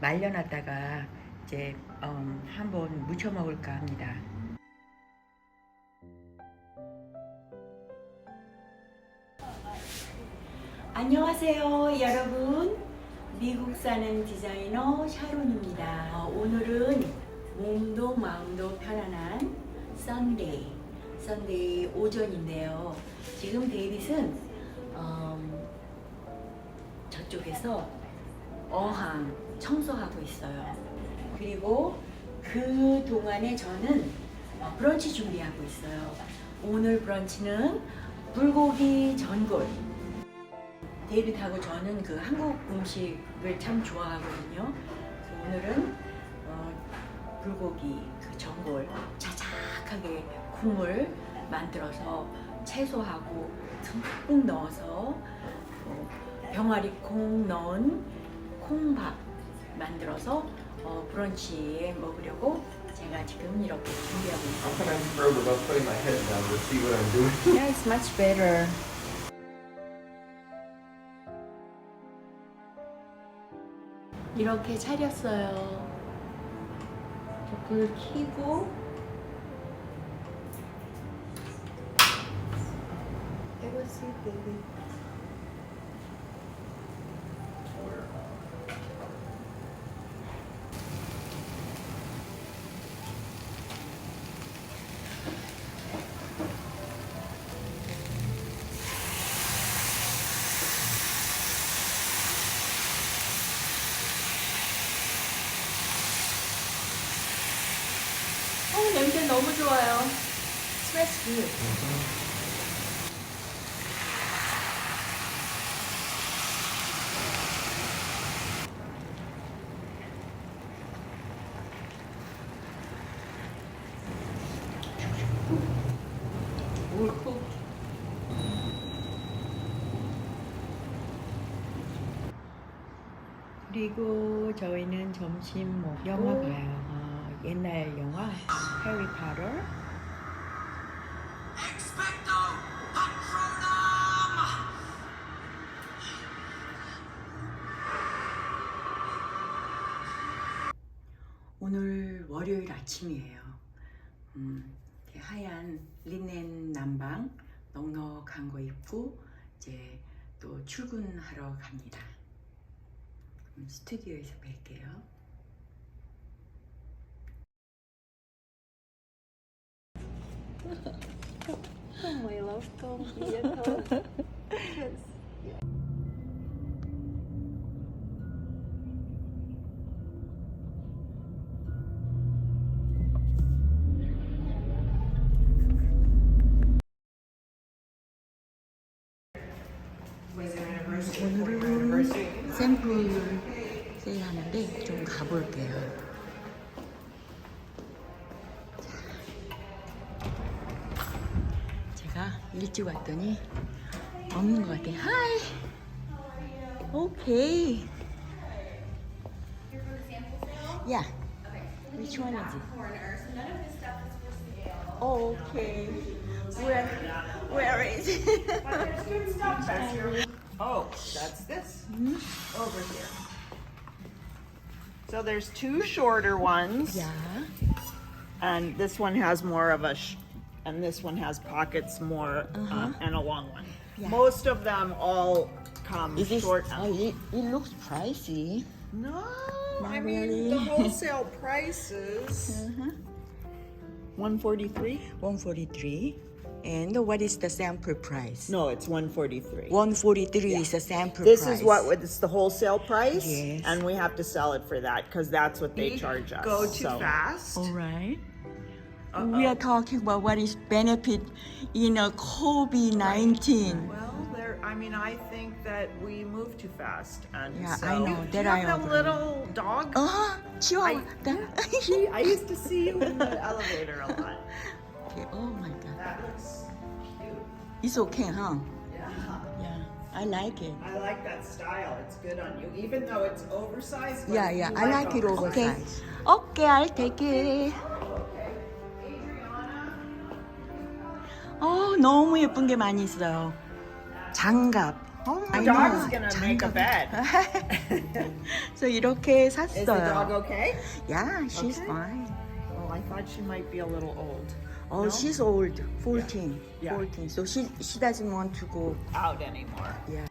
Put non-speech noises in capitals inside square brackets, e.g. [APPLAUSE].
말려놨다가 이제 음, 한번 무쳐 먹을까 합니다. 안녕하세요, 여러분. 미국 사는 디자이너 샤론입니다. 어, 오늘은 몸도 마음도 편안한 썬데이, 썬데이 오전인데요. 지금 데이빗은 음, 저쪽에서 어항 청소하고 있어요. 그리고 그 동안에 저는 어, 브런치 준비하고 있어요. 오늘 브런치는 불고기 전골. 데이빗하고 저는 그 한국 음식을 참 좋아하거든요. 오늘은 어, 불고기 그 전골 자작하게 국물 만들어서 채소하고 듬뿍 넣어서 어, 병아리 콩 넣은 콩밥 만들어서 어, 브런치에 먹으려고 제가 지금 이렇게 준비하고 I'm 있어요. kind of nervous about putting my head down to see what I'm doing. Yeah, it's much better. 이렇게 차렸어요. 불 켜고 어, 냄새 너무 좋아요. Smells good. 옳고. 그리고 저희는 점심 뭐 영화 봐요. 어, 옛날 영화 해리 파터. 오늘 월요일 아침이에요. 음, 이렇게 하얀 리넨 남방 넉넉한 거 입고 이제 또 출근하러 갑니다. 음, 스튜디오에서 뵐게요. My love vehicle. 오늘은 샘플 세일하는데 좀 가볼게요. 일찍 왔더니 없는 것 같아요. 하이. 오케이. Yeah. Which one is it? Oh, okay. Where, where is it? [LAUGHS] Oh, that's this over here. So there's two shorter ones, yeah. and this one has more of a, sh- and this one has pockets more, uh, and a long one. Yeah. Most of them all come Is this, short. oh, it, it looks pricey. No, Not I mean really. the [LAUGHS] wholesale prices. Uh-huh. One forty-three? 143. And what is the sample price? No, it's one forty-three. 143 is the sample This price. is what it's the wholesale price, Yes. and we have to sell it for that because that's what they charge us. Go too so. fast. All right. We are talking about what is benefit in a COVID-19. Well, there. I mean, I think that we move too fast, and Yeah, so I know, You, that you I have agree. little dog. Uh, chihuahua. [LAUGHS] I used to see you in the elevator a lot. okay. Oh my God. That looks cute. It's okay, huh? Yeah. Yeah. I like it. I like that style. It's good on you, even though it's oversized. Yeah, yeah. I like it oversized. oversized. Okay, I'll take it. 어, 너무 예쁜 게 많이 있어요. 장갑. Oh my dog's God. gonna make a bed. so 이렇게 Is the dog 샀어요. okay? Yeah, she's Okay. fine. Well, I thought she might be a little old. Oh, No? she's old, 14. Yeah. 14. So she she doesn't want to go. Out anymore. Yeah.